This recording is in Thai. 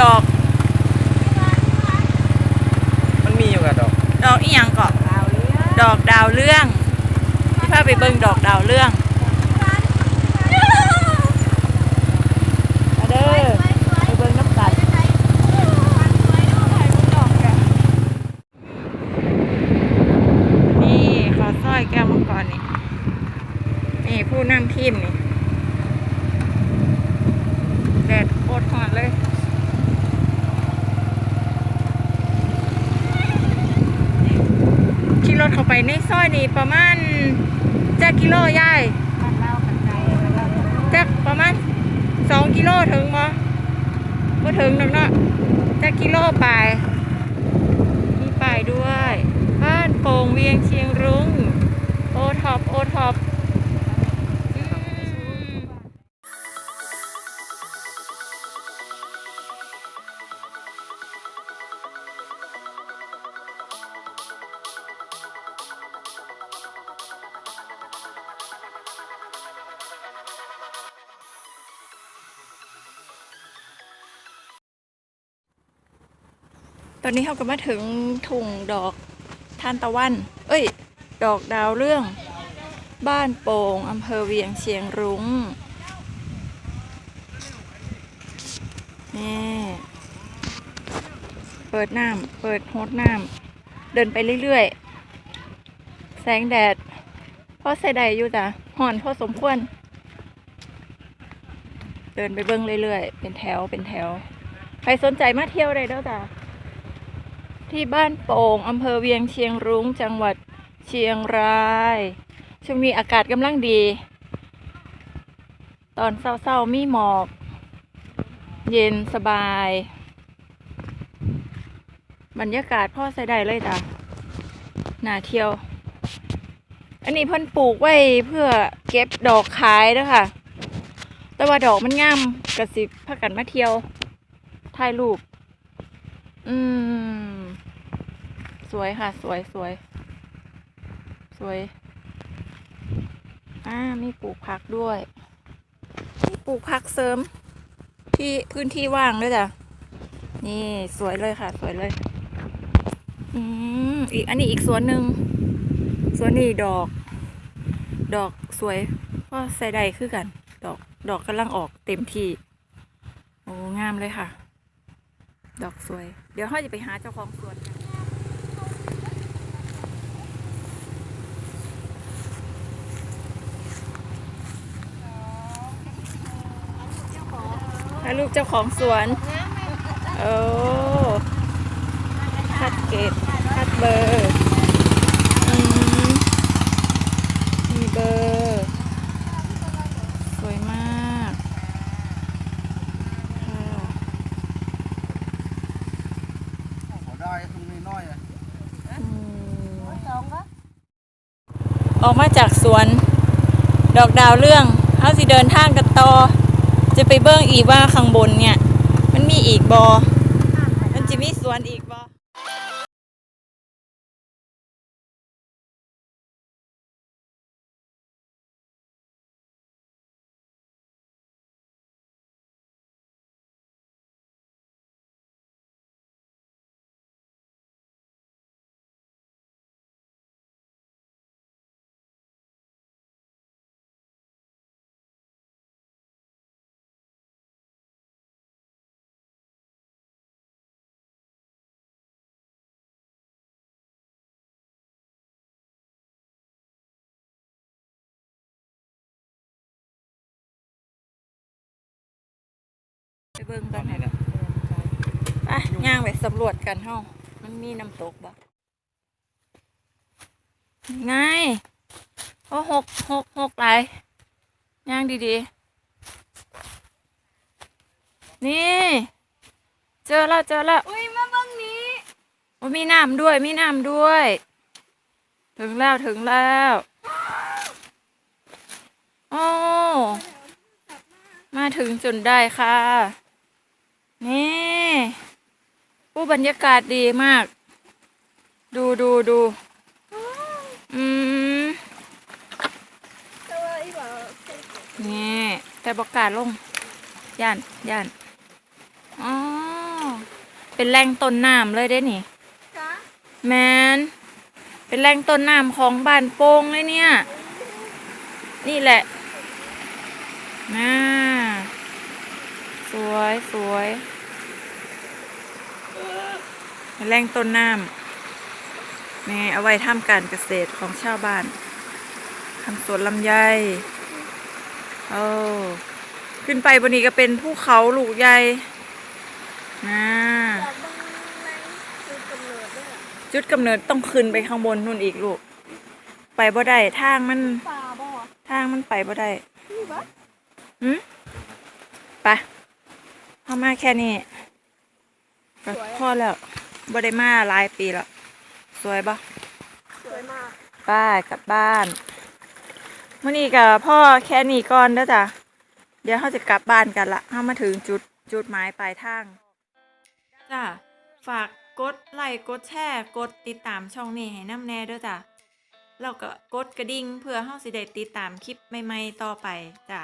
ดอก มันมีอยู่กับดอก ดอกอีหยังเกาะดอกดาวเรื่องที่พาไปเบิ่งดอกดาวเรื่องมาเด้อไปเบิ่งน้ำกันนี่ขอสร้อยแก้วมังกรนี่ นี่ผู้นำทีมนี่แดดโคตรฮอตเลย ขี่ร ถเข้าไปในซอยนี้ประมาณจักกิโลยายจักประมาณสองกิโลถึงบ่บ่ถึงดอกเนาะจักกิโลไปมีป้ายด้วย บ้านโป่งเวียงเชียงรุ้งโอท็อปโอท็อป อนนี้เขาก็มาถึงถุงดอกทานตะวัน เอ้ย ดอกดาวเรื่อง บ้านโป่งอำเภอเวียงเชียงรุ้งนี่เปิดน้ำเปิดโฮดน้ำเดินไปเรื่อยๆ แสงแดดพอใส่ใดอยู่จ้ะห่อนพอสมควร เดินไปเบิ้งเรื่อยๆ เป็นแถวเป็นแถว ใครสนใจมาเที่ยวได้เด้อจ้ะ ที่บ้านโป่งอำเภอเวียงเชียงรุ้งจังหวัดเชียงรายช่วงนี้อากาศกำลังดี ตอนเศร้าๆมีหมอก เย็นสบาย บรรยากาศพ่อใส่ได้เลยจ้ะน่าเที่ยว อันนี้เพิ่นปลูกไว้เพื่อเก็บดอกขายด้อค่ะ แต่ว่าดอกมันงามกระสิบพากันมาเที่ยวถ่ายรูป อืม สวยค่ะ สวยสวย สวย อ่า มีปลูกผักด้วยมีปลูกผักเสริม ที่พื้นที่ว่างด้วยจ้ะนี่สวยเลยค่ะ สวยเลย อืมอีกอันนี้อีกสวนหนึ่งสวนนี้ดอก ดอกสวยก็ใส่ได้คือกัน ดอกดอกกำลังออกเต็มที่โอ้งามเลยค่ะ ดอกสวย เดี๋ยวเขาจะไปหาเจ้าของสวนกัน ถ่ายรูปเจ้าของสวน โอ้คัดเกตคัดเบอร์อืมมีเบอร์สวยมากค่ะขอได้ตรงนี้น้อยอะออกมาจากสวน ดอกดาวเรื่องเขาสิเดินทางกันต่อ จะไปเบิ้งอีกว่าข้างบนเนี่ย มันมีอีกบอมันจะมีสวนอีกบอ ไปเบิ้งกันให้แล้วไปย่างไปสำรวจกันเฮามันมีน้ำตกบ่ไงโอ้หกหกหกไหลายย่างดีๆ นี่ เจอแล้วเจอแล้วอุ้ยมาบังนี้โอ้มีน้ำด้วยมีน้ำด้วย ถึงแล้วถึงแล้วโอ้มาถึงจนได้ค่ะ นี่ผู้บรรยากาศดีมาก ดูดูดูอืมตัวอีบอกนี่แต่บอกกล้าลง ย่านย่านอ๋อเป็นแหล่งต้นน้ำเลยได้นี่จ้าแมนเป็นแหล่งต้นน้ำของบ้านโป่งเลยเนี่ย นี่แหละน่าส วยสวยเป็นแหล่งต้นน้ำนี่เอาไว้ทำการเกษตรของชาวบ้านทำสวนลำไยโอ้ขึ้นไปบนนี้ก็เป็นภูเขาลูกใหญ่น่าอยากเบังแรงคือกำเนิดด้วยอะจุดกำเนิดต้องขึ้นไปข้างบนนู่นอีกลูก ไปบ่ได้ทางมันป่าบ่อะทางมันไปบ่ได้นี่ปะหืมไป เข้ามาแค่นี้ก็พอแล้วบ่ได้มาหลายปีแล้ว สวยปะสวยมากไป้ากลับบ้านมื่อนี้กับพ่อแค่นี้ก่อนเด้อจ้ะเดี๋ยวเขาจะกลับบ้านกันละเขามาถึงจุดจุดหมายปลายทางจ้ะฝากกดไลค์กดแชร์กดติดตามช่องนี้ให้น้ำแน่เด้อจ้ะแล้วก็กดกระดิ่งเพื่อเฮาสิได้ติดตามคลิปใหม่ๆต่อไปจ้ะ